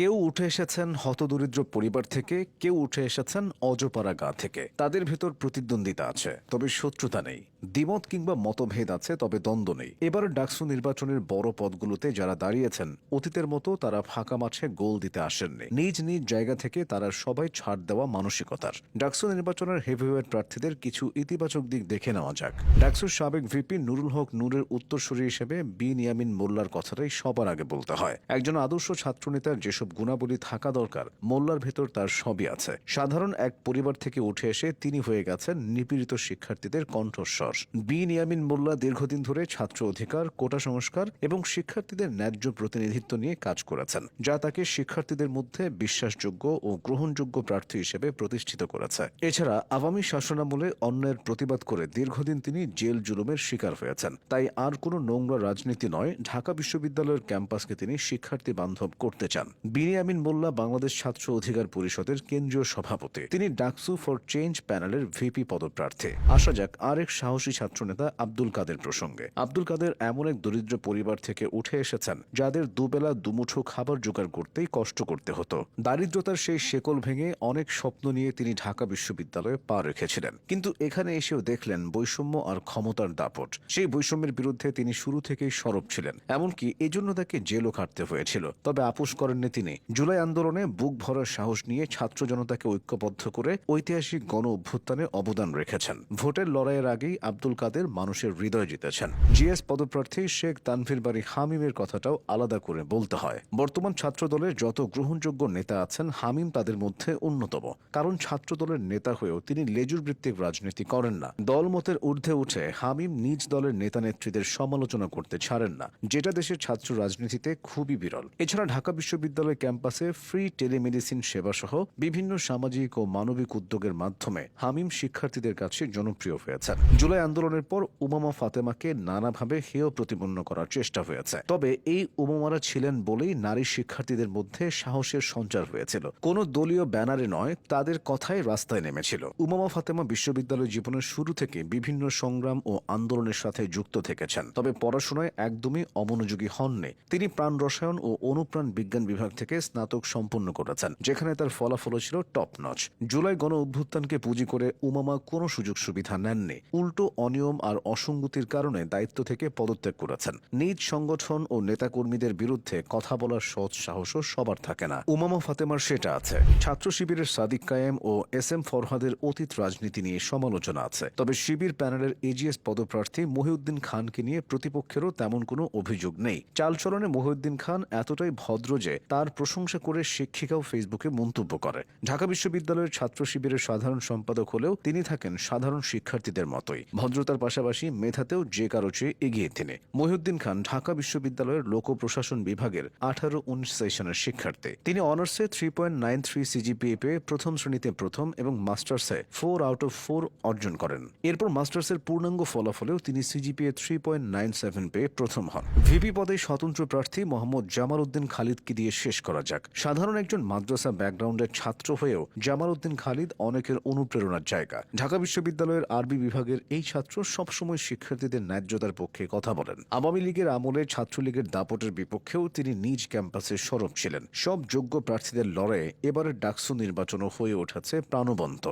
কেউ উঠে এসেছেন হতদরিদ্র পরিবার থেকে, কেউ উঠে এসেছেন অজপাড়া গা থেকে। তাদের ভেতর প্রতিদ্বন্দ্বিতা আছে, তবে শত্রুতা নেই। দ্বিমত কিংবা মতভেদ আছে, তবে দ্বন্দ্ব নেই। এবার ডাকসু নির্বাচনের বড় পদগুলোতে যারা দাঁড়িয়েছেন, অতীতের মতো তারা ফাঁকা মাঠে গোল দিতে আসেননি। নিজ নিজ জায়গা থেকে তারা সবাই ছাড় দেওয়া মানসিকতার। ডাকসু নির্বাচনের হেভিওয়েট প্রার্থীদের কিছু ইতিবাচক দিক দেখে নেওয়া যাক। ডাকসুর সাবেক ভিপি নুরুল হক নূরের উত্তরসূরি হিসেবে বি নিয়ামিন মোল্লার কথাটাই সবার আগে বলতে হয়। একজন আদর্শ ছাত্রনেতার যেসব গুণাবলী থাকা দরকার, মোল্লার ভেতর তার সবই আছে। সাধারণ এক পরিবার থেকে উঠে এসে তিনি হয়ে গেছেন নিপীড়িত শিক্ষার্থীদের কণ্ঠস্বর। বি নিয়ামিন মোল্লা দীর্ঘদিন ধরে ছাত্র অধিকার, কোটা সংস্কার এবং শিক্ষার্থীদের ন্যায্য প্রতিনিধিত্ব নিয়ে কাজ করেছেন, যা তাকে শিক্ষার্থীদের মধ্যে বিশ্বাসযোগ্য ও গ্রহণযোগ্য প্রার্থী হিসেবে প্রতিষ্ঠিত করেছে। এছাড়া আওয়ামী শাসনামলে অন্যায়ের প্রতিবাদ করে দীর্ঘদিন তিনি জেল জুলুমের শিকার হয়েছেন। তাই আর কোনো নোংরা রাজনীতি নয়, ঢাকা বিশ্ববিদ্যালয়ের ক্যাম্পাসকে তিনি শিক্ষার্থী বান্ধব করতে চান। বিনিয়ামিন মোল্লা বাংলাদেশ ছাত্র অধিকার পরিষদের কেন্দ্রীয় সভাপতি। তিনি ডাকসু ফর চেঞ্জ প্যানেলের ভিপি পদপ্রার্থী। আসা যাক আরেক সাহসী ছাত্রনেতা আব্দুল কাদের প্রসঙ্গে। আব্দুল কাদের এমন এক দরিদ্র পরিবার থেকে উঠে এসেছেন, যাদের দুবেলা দুমুঠো খাবার জোগাড় করতেই কষ্ট করতে হতো। দারিদ্রতার সেই শেকল ভেঙে অনেক স্বপ্ন নিয়ে তিনি ঢাকা বিশ্ববিদ্যালয়ে পা রেখেছিলেন। কিন্তু এখানে এসেও দেখলেন বৈষম্য আর ক্ষমতার দাপট। সেই বৈষম্যের বিরুদ্ধে তিনি শুরু থেকেই সরব ছিলেন, এমনকি এজন্য তাকে জেলও খাটতে হয়েছিল। তবে আপোষ করেননি তিনি। জুলাই আন্দোলনে বুক ভরার সাহস নিয়ে ছাত্র জনতাকে ঐক্যবদ্ধ করে ঐতিহাসিক গণ অভ্যুত্থানে অবদান রেখেছেন। ভোটের লড়াইয়ের আগেই আব্দুল কাদের মানুষের হৃদয় জিতেছেন। জিএস পদপ্রার্থী শেখ তানভীর বাড়ি হামিমের কথাটাও আলাদা করে বলতে হয়। বর্তমান ছাত্র দলের যত গ্রহণযোগ্য নেতা আছেন, হামিম তাদের মধ্যে অন্যতম। কারণ ছাত্র দলের নেতা হয়েও তিনি লেজুর ভিত্তিক রাজনীতি করেন না। দলমতের ঊর্ধ্বে উঠে হামিম নিজ দলের নেতা নেত্রীদের সমালোচনা করতে ছাড়েন না, যেটা দেশের ছাত্র রাজনীতিতে খুবই বিরল। এছাড়া ঢাকা বিশ্ববিদ্যালয় ক্যাম্পাসে ফ্রি টেলিমেডিসিন সেবা সহ বিভিন্ন সামাজিক ও মানবিক উদ্যোগের মাধ্যমে হামিম শিক্ষার্থীদের কাছে জনপ্রিয় হয়েছেন। জুলাই আন্দোলনের পর উমামা ফাতেমাকে নানাভাবে হেয় প্রতিপন্ন করার চেষ্টা হয়েছে। তবে এই উমামারা ছিলেন বলেই নারী শিক্ষার্থীদের মধ্যে সাহসের সঞ্চার হয়েছিল। কোনো দলীয় ব্যানারে নয়, তাদের কথাই রাস্তায় নেমেছিল। উমামা ফাতেমা বিশ্ববিদ্যালয় জীবনের শুরু থেকে বিভিন্ন সংগ্রাম ও আন্দোলনের সাথে যুক্ত থেকেছেন। তবে পড়াশোনায় একদমই অমনোযোগী হননি। তিনি প্রাণ রসায়ন ও অনুপ্রাণ বিজ্ঞান বিভাগ থেকে স্নাতক সম্পন্ন করেছেন, যেখানে তার ফলাফল ছিল টপ নচ জুলাই গণ অভ্যুত্থানকে পুঁজি করে উমামা কোনো সুযোগ সুবিধা নেননি। উল্টো অনিয়ম আর অসঙ্গতির কারণে দায়িত্ব থেকে পদত্যাগ করেছেন। নিজ সংগঠন ও নেতাকর্মীদের বিরুদ্ধে কথা বলার সৎ সাহসও সবার থাকে না। উমামা ফাতেমার সেটা আছে। ছাত্র শিবিরের সাদিক কায়েম ও এস এম ফরহাদের অতীত রাজনীতি নিয়ে সমালোচনা আছে। তবে শিবির প্যানেলের এজিএস পদপ্রার্থী মহিউদ্দিন খানকে নিয়ে প্রতিপক্ষেরও তেমন কোনো অভিযোগ নেই। চালচলনে মহিউদ্দিন খান এতটাই ভদ্র যে তার প্রশংসা করে শিক্ষিকাও ফেসবুকে মন্তব্য করে। ঢাকা বিশ্ববিদ্যালয়ের ছাত্র শিবিরের সাধারণ সম্পাদক হলেও তিনি থাকেন সাধারণ শিক্ষার্থীদের মতোই। ভদ্রতার পাশাপাশি মেধাতেও যে কারও চেয়ে এগিয়ে তিনি। মহিউদ্দিন খান ঢাকা বিশ্ববিদ্যালয়ের লোক প্রশাসন বিভাগের আঠারো উনিশ সেশনের শিক্ষার্থী। তিনি অনার্সে three point nine three CGPA পেয়ে প্রথম শ্রেণীতে প্রথম এবং মাস্টার্সে ফোর আউট অফ ফোর অর্জন করেন। এরপর মাস্টার্সের পূর্ণাঙ্গ ফলাফলেও তিনি CGPA three point nine seven পেয়ে প্রথম হন। ভিপি পদে স্বতন্ত্র প্রার্থী মোহাম্মদ জামাল উদ্দিন খালিদকে দিয়ে শেষ করা যাক। সাধারণ একজন মাদ্রাসা ব্যাকগ্রাউন্ডের ছাত্র হয়েও জামাল উদ্দিন খালিদ অনেকের অনুপ্রেরণার জায়গা। ঢাকা বিশ্ববিদ্যালয়ের আরবি বিভাগের এই ছাত্র সবসময় শিক্ষার্থীদের ন্যায্যতার পক্ষে কথা বলেন। আওয়ামী লীগের আমলে ছাত্রলীগের দাপটের বিপক্ষেও তিনি নিজ ক্যাম্পাসে সরব ছিলেন। সব যোগ্য প্রার্থীদের লড়াইয়ে এবারের ডাকসু নির্বাচনও হয়ে উঠেছে প্রাণবন্ত।